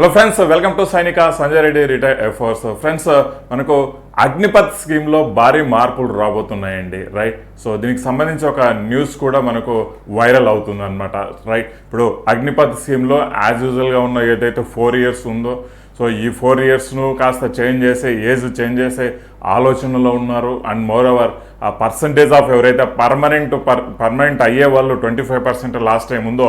Hello friends welcome to Sainika Sanjay Reddy retire ఎఫోర్స్ friends మనకు అగ్నిపత్ స్కీమ్లో భారీ మార్పులు రాబోతున్నాయండి రైట్ సో దీనికి సంబంధించి ఒక న్యూస్ కూడా మనకు వైరల్ అవుతుంది అనమాట రైట్ ఇప్పుడు అగ్నిపత్ స్కీమ్లో యాజ్ యూజువల్గా ఉన్న ఏదైతే ఫోర్ ఇయర్స్ ఉందో సో ఈ ఫోర్ ఇయర్స్ను కాస్త చేంజ్ చేసే ఏజ్ చేంజ్ చేసే ఆలోచనలో ఉన్నారు. అండ్ మోర్ ఓవర్ ఆ పర్సంటేజ్ ఆఫ్ ఎవరైతే పర్మనెంట్ పర్ పర్మనెంట్ అయ్యే వాళ్ళు twenty five percent last time ఉందో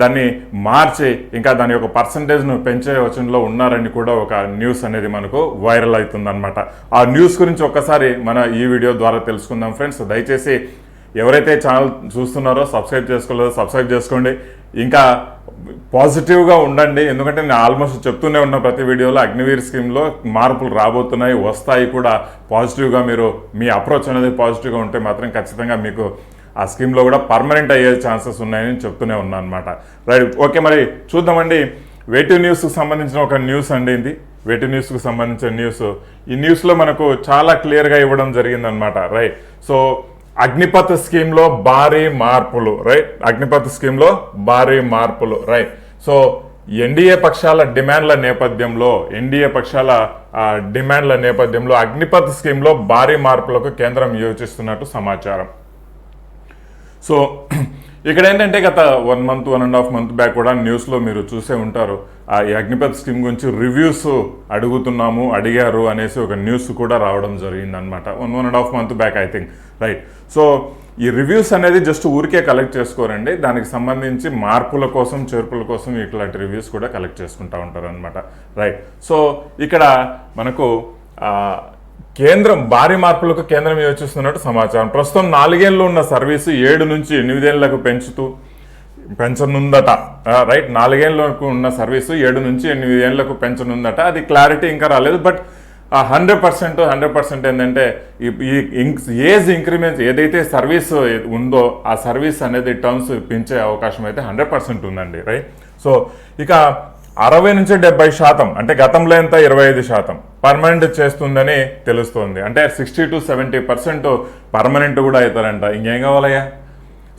దాన్ని మార్చి ఇంకా దాని యొక్క పర్సంటేజ్ను పెంచే వచనంలో ఉన్నారని కూడా ఒక న్యూస్ అనేది మనకు వైరల్ అవుతుందన్నమాట. ఆ న్యూస్ గురించి ఒక్కసారి మన ఈ వీడియో ద్వారా తెలుసుకుందాం ఫ్రెండ్స్. దయచేసి ఎవరైతే ఛానల్ చూస్తున్నారో సబ్స్క్రైబ్ చేసుకోలేదో సబ్స్క్రైబ్ చేసుకోండి. ఇంకా పాజిటివ్గా ఉండండి. ఎందుకంటే నేను ఆల్మోస్ట్ చెప్తూనే ఉన్న ప్రతి వీడియోలో అగ్నివీర్ స్కీమ్లో మార్పులు రాబోతున్నాయి వస్తాయి కూడా. పాజిటివ్గా మీరు మీ అప్రోచ్ అనేది పాజిటివ్గా ఉంటే మాత్రం ఖచ్చితంగా మీకు ఆ స్కీమ్లో కూడా పర్మనెంట్ అయ్యే ఛాన్సెస్ ఉన్నాయని చెప్తూనే ఉన్నా అనమాట రైట్ ఓకే మరి చూద్దామండి. వేటి న్యూస్కి సంబంధించిన ఒక న్యూస్ అండి ఇది. వేటి న్యూస్కి సంబంధించిన న్యూస్. ఈ న్యూస్లో మనకు చాలా క్లియర్గా ఇవ్వడం జరిగిందనమాట. రైట్ సో అగ్నిపథ్ స్కీమ్లో భారీ మార్పులు. రైట్ అగ్నిపథ్ స్కీమ్లో భారీ మార్పులు. రైట్ సో ఎన్డీఏ పక్షాల డిమాండ్ల నేపథ్యంలో ఎన్డీఏ పక్షాల డిమాండ్ల నేపథ్యంలో అగ్నిపథ్ స్కీమ్లో భారీ మార్పులకు కేంద్రం యోచిస్తున్నట్టు సమాచారం. సో ఇక్కడ ఏంటంటే గత one month one and half month back కూడా న్యూస్లో మీరు చూసే ఉంటారు. ఆ ఈ అగ్నిపథ్ స్కీమ్ గురించి రివ్యూస్ అడుగుతున్నాము అడిగారు అనేసి ఒక న్యూస్ కూడా రావడం జరిగిందనమాట one one and half month back I think. Right. So ఈ రివ్యూస్ అనేది జస్ట్ ఊరికే కలెక్ట్ చేసుకోరండి. దానికి సంబంధించి మార్పుల కోసం చేర్పుల కోసం ఇట్లాంటి రివ్యూస్ కూడా కలెక్ట్ చేసుకుంటూ ఉంటారు అనమాట రైట్. సో ఇక్కడ మనకు కేంద్రం భారీ మార్పులకు కేంద్రం యోచిస్తున్నట్టు సమాచారం. ప్రస్తుతం నాలుగేళ్ళు ఉన్న సర్వీసు ఏడు నుంచి ఎనిమిదేళ్ళకు పెంచుతూ పెంచనుందట. రైట్ నాలుగేళ్ళకు ఉన్న సర్వీసు ఏడు నుంచి ఎనిమిది ఏళ్ళకు పెంచనుందట. అది క్లారిటీ ఇంకా రాలేదు but hundred percent hundred percent ఏంటంటే ఈ ఏజ్ ఇంక్రిమెంట్ ఏదైతే సర్వీస్ ఉందో ఆ సర్వీస్ అనేది టర్మ్స్ పెంచే అవకాశం అయితే హండ్రెడ్ పర్సెంట్ ఉందండి రైట్ సో ఇక అరవై నుంచి డెబ్బై శాతం అంటే గతంలో ఎంత? ఇరవై ఐదు శాతం పర్మనెంట్ చేస్తుందని తెలుస్తోంది. అంటే sixty to seventy percent permanent కూడా అవుతారంట. ఇంకేం కావాలయ్యా?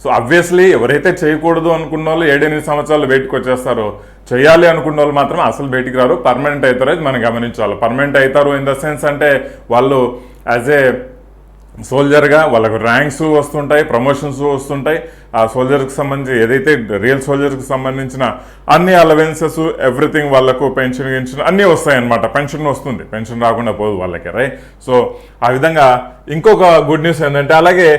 సో అబ్వియస్లీ ఎవరైతే చేయకూడదు అనుకున్న వాళ్ళు ఏడెనిమిది సంవత్సరాలు బయటకు వచ్చేస్తారో. చేయాలి అనుకున్న వాళ్ళు మాత్రం అసలు బయటికి రారు. పర్మనెంట్ అవుతారు అది మనం గమనించాలి. పర్మనెంట్ అవుతారు ఇన్ ద సెన్స్ అంటే వాళ్ళు యాజ్ ఏ సోల్జర్గా వాళ్ళకు ర్యాంక్స్ వస్తుంటాయి ప్రమోషన్స్ వస్తుంటాయి. ఆ సోల్జర్కి సంబంధించి ఏదైతే రియల్ సోల్జర్కి సంబంధించిన అన్ని అలవెన్సెస్ ఎవ్రీథింగ్ వాళ్ళకు పెన్షన్ గిన్షన్ అన్నీ వస్తాయన్నమాట. పెన్షన్ వస్తుంది. పెన్షన్ రాకుండా పోదు వాళ్ళకి రైట్? సో ఆ విధంగా ఇంకొక గుడ్ న్యూస్ ఏంటంటే అలాగే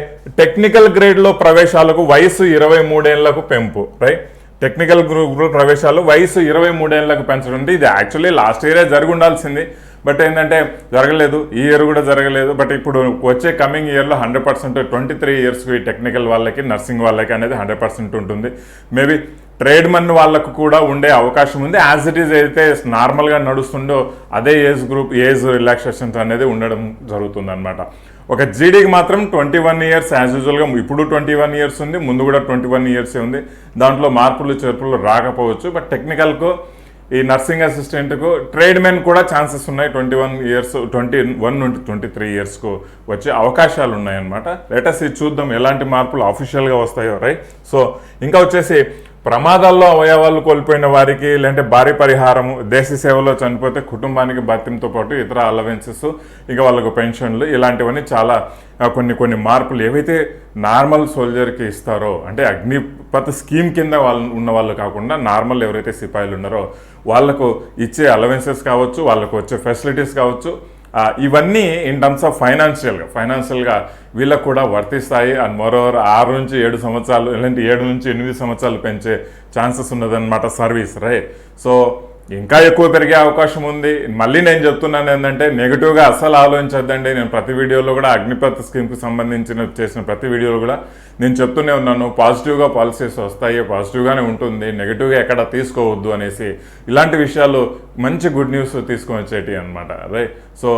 టెక్నికల్ గ్రేడ్లో ప్రవేశాలకు వయసు ఇరవై మూడేళ్ళకు పెంపు రైట్? టెక్నికల్ గ్రూప్ ప్రవేశాలు వయసు ఇరవై మూడేళ్ళకు పెంచడం అంటే ఇది యాక్చువల్లీ లాస్ట్ ఇయరే జరిగి ఉండాల్సింది. బట్ ఏంటంటే జరగలేదు ఈ ఇయర్ కూడా జరగలేదు. బట్ ఇప్పుడు వచ్చే కమింగ్ ఇయర్లో హండ్రెడ్ పర్సెంట్ ట్వంటీ త్రీ ఇయర్స్కి టెక్నికల్ వాళ్ళకి నర్సింగ్ వాళ్ళకి అనేది హండ్రెడ్ పర్సెంట్ ఉంటుంది. మేబీ ట్రేడ్ మన్ వాళ్ళకు కూడా ఉండే అవకాశం ఉంది. యాజ్ ఇట్ ఈజ్ అయితే నార్మల్గా నడుస్తుండో అదే ఏజ్ గ్రూప్ ఏజ్ రిలాక్సేషన్స్ అనేది ఉండడం జరుగుతుంది అనమాట ఒక జీడీకి మాత్రం ట్వంటీ వన్ ఇయర్స్ యాజ్ యూజువల్గా ఇప్పుడు ట్వంటీ వన్ ఇయర్స్ ఉంది ముందు కూడా ట్వంటీ వన్ ఇయర్స్ ఉంది. దాంట్లో మార్పులు చేర్పులు రాకపోవచ్చు. బట్ టెక్నికల్కు ఈ నర్సింగ్ అసిస్టెంట్కు ట్రేడ్ మెన్ కూడా ఛాన్సెస్ ఉన్నాయి. Twenty one years twenty one నుండి ట్వంటీ త్రీ ఇయర్స్కు వచ్చే అవకాశాలు ఉన్నాయన్నమాట. లేటెస్ట్ ఇది చూద్దాం ఎలాంటి మార్పులు అఫీషియల్గా వస్తాయో రైట్ సో ఇంకా వచ్చేసి ప్రమాదాల్లో అవయవాలు కోల్పోయిన వారికి లేదంటే భారీ పరిహారము దేశ సేవలో చనిపోతే కుటుంబానికి భత్యంతో పాటు ఇతర అలవెన్సెస్ ఇంకా వాళ్ళకు పెన్షన్లు ఇలాంటివన్నీ చాలా కొన్ని కొన్ని మార్పులు ఏవైతే నార్మల్ సోల్జర్కి ఇస్తారో అంటే అగ్ని ప్రతి స్కీమ్ కింద వాళ్ళు ఉన్న వాళ్ళు కాకుండా నార్మల్ ఎవరైతే సిపాయిలు ఉన్నారో వాళ్ళకు ఇచ్చే అలవెన్సెస్ కావచ్చు వాళ్ళకు వచ్చే ఫెసిలిటీస్ కావచ్చు ఇవన్నీ ఇన్ టర్మ్స్ ఆఫ్ ఫైనాన్షియల్గా ఫైనాన్షియల్గా వీళ్ళకు కూడా వర్తిస్తాయి. అండ్ మరోవర్ ఆరు నుంచి ఏడు సంవత్సరాలు ఇలాంటి ఏడు నుంచి ఎనిమిది సంవత్సరాలు పెంచే ఛాన్సెస్ ఉన్నదన్నమాట సర్వీస్ రైట్ సో ఇంకా ఎక్కువ పెరిగే అవకాశం ఉంది. మళ్ళీ నేను చెప్తున్నాను ఏంటంటే నెగిటివ్గా అస్సలు ఆలోచించొద్దండి. నేను ప్రతి వీడియోలో కూడా అగ్నిపథ్ స్కీమ్కి సంబంధించిన చేసిన ప్రతి వీడియోలో కూడా నేను చెప్తూనే ఉన్నాను. పాజిటివ్గా పాలసీస్ వస్తాయి పాజిటివ్గానే ఉంటుంది. నెగిటివ్గా ఎక్కడ తీసుకోవద్దు అనేసి ఇలాంటి విషయాలు మంచి గుడ్ న్యూస్ తీసుకొని వచ్చేటి అనమాట అదే. సో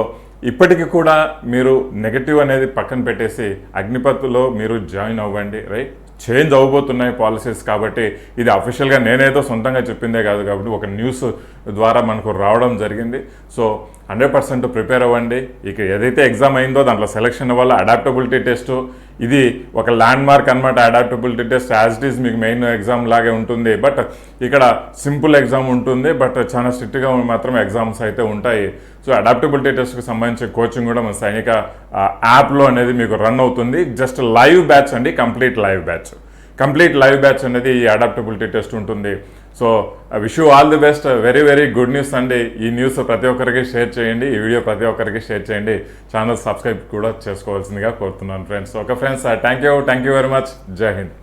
ఇప్పటికి కూడా మీరు నెగటివ్ అనేది పక్కన పెట్టేసి అగ్నిపత్లో మీరు జాయిన్ అవ్వండి. రైట్? చేంజ్ అవ్వబోతున్నాయి పాలసీస్ కాబట్టి ఇది అఫీషియల్గా నేనేదో సొంతంగా చెప్పిందే కాదు కాబట్టి ఒక న్యూస్ ద్వారా మనకు రావడం జరిగింది. సో హండ్రెడ్ పర్సెంట్ ప్రిపేర్ అవ్వండి. ఇక ఏదైతే ఎగ్జామ్ అయిందో దాంట్లో సెలెక్షన్ వల్ల అడాప్టబిలిటీ టెస్ట్ ఇది ఒక ల్యాండ్ మార్క్ అనమాట adaptability test as it is మీకు మెయిన్ ఎగ్జామ్ లాగే ఉంటుంది. బట్ ఇక్కడ సింపుల్ ఎగ్జామ్ ఉంటుంది బట్ చాలా స్ట్రిక్ట్గా మాత్రం ఎగ్జామ్స్ అయితే ఉంటాయి. సో అడాప్టబిలిటీ టెస్ట్కి సంబంధించిన కోచింగ్ కూడా మన సైనిక యాప్లో అనేది మీకు రన్ అవుతుంది. జస్ట్ లైవ్ బ్యాచ్ అండి complete live batch complete live batch అనేది ఈ అడాప్టబిలిటీ టెస్ట్ ఉంటుంది. So wish you all the best very very good news అండి ఈ న్యూస్ ప్రతి ఒక్కరికి షేర్ చేయండి. ఈ వీడియో ప్రతి ఒక్కరికి షేర్ చేయండి. ఛానల్ సబ్స్క్రైబ్ కూడా చేసుకోవాల్సిందిగా కోరుతున్నాను friends okay friends thank you thank you very much Jai Hind